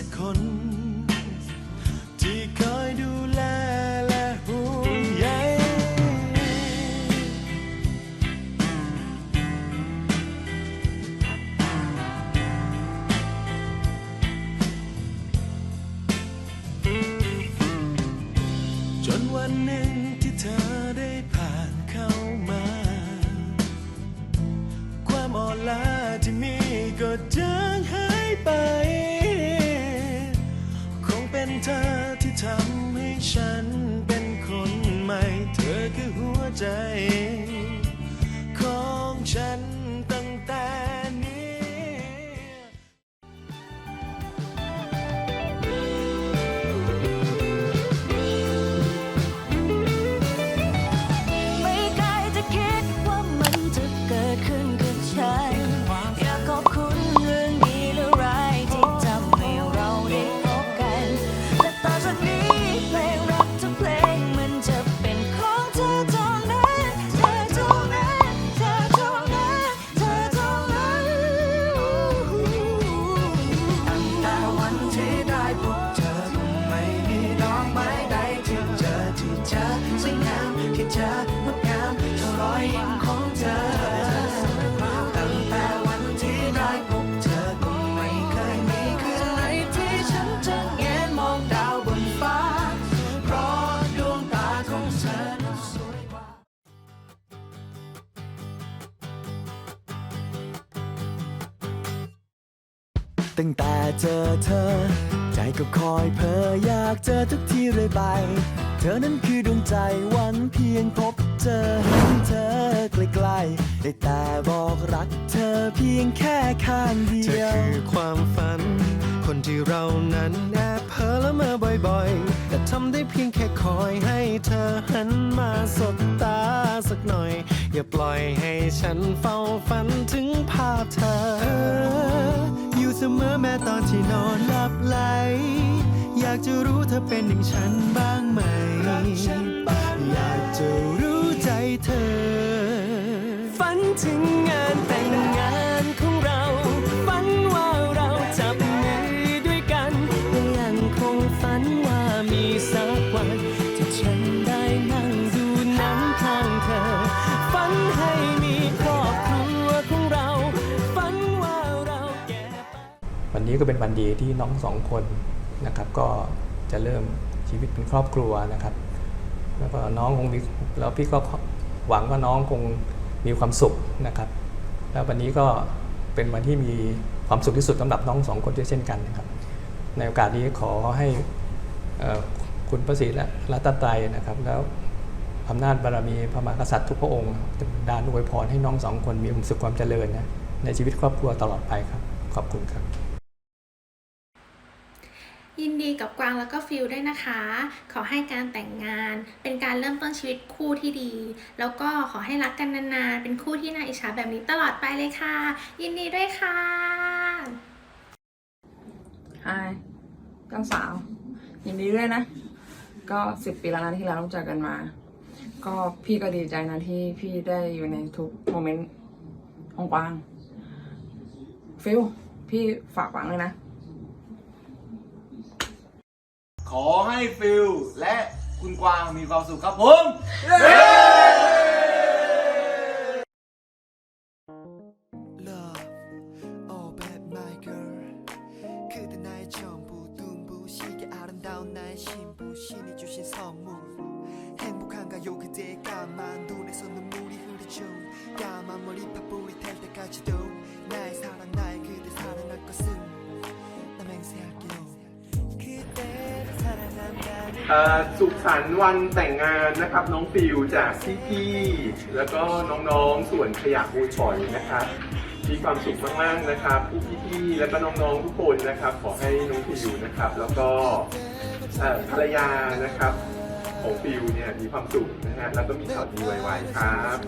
สักคน ที่คอยดูแลและห่วงใยจนวันหนึ่งที่เธอได้ผ่านเข้ามา ความอ่อนล้าที่มีก็จางหายไป ธองดงามเท่ารอยยิ้มของเธอ ตั้งแต่เจอเธอ ใจก็คอยเพ้ออยากเจอทุกทีเลยไป เธอนั้นคือดวงใจหวังเพียงพบเจอเห็นเธอใกล้ๆได้แต่บอกรักเธอเพียงแค่ข้างเดียว เธอคือความฝัน คนที่เรานั้นแอบเพ้อละเมอบ่อยๆ แต่ทำได้เพียงแค่คอยให้เธอหันมาสบตาสักหน่อย อย่าปล่อยให้ฉันเฝ้าฝันถึงภาพเธอ ตอนที่นอนหลับไหล อยากจะรู้เธอเป็นอย่างฉันบ้างไหม อยากจะรู้ใจเธอ ฝันถึง นี้ก็เป็นวันดีที่น้องสองคนนะครับก็จะเริ่มชีวิตเป็นครอบครัวนะครับ แล้วก็น้องคงมีแล้วพี่ก็หวังว่าน้องคงมีความสุขนะครับ แล้ววันนี้ก็เป็นวันที่มีความสุขที่สุดสำหรับน้องสองคนด้วยเช่นกันนะครับ ในโอกาสนี้ขอให้คุณพระศรีรัตนตรนะครับ แล้วอำนาจบารมีพระมหากษัตริย์ทุกพระองค์ดานอวยพรให้น้องสองคนมีความสุขความเจริญนะในชีวิตครอบครัวตลอดไปครับ ขอบคุณครับ ยินดีกับกวางแล้วก็ฟิลด้วยนะคะ ขอให้การแต่งงาน เป็นการเริ่มต้นชีวิตคู่ที่ดี แล้วก็ขอให้รักกันนานๆ เป็นคู่ที่น่าอิจฉาแบบนี้ตลอดไปเลยค่ะ ยินดีด้วยค่ะฮายเจ้าสาว ยินดีด้วยนะ ก็สิบปีแล้วนะที่เรารู้จักกันมา ก็พี่ก็ดีใจนะที่พี่ได้อยู่ในทุกโมเมนต์ของกวาง ฟิลพี่ฝากกวางเลยนะ ขอให้ฟิลและคุณกวางมีความสุขครับผม Love, oh bad my girl. 그대 나의 전부 눈부시게 아름다운 나의 신부 신이 주신 선물 행복한가요 그대 สุขสันต์วันแต่งงานนะครับ น้องฟิวจากพี่ๆแล้วก็น้องๆส่วนขยะมูลฝอยนะครับมีความสุขมากๆนะครับผู้พี่ๆแล้วก็น้องๆทุกคนนะครับ ขอให้น้องฟิวนะครับ แล้วก็ภรรยานะครับ ของฟิวเนี่ยมีความสุขนะฮะแล้วก็มีข่าวดีไวๆครับ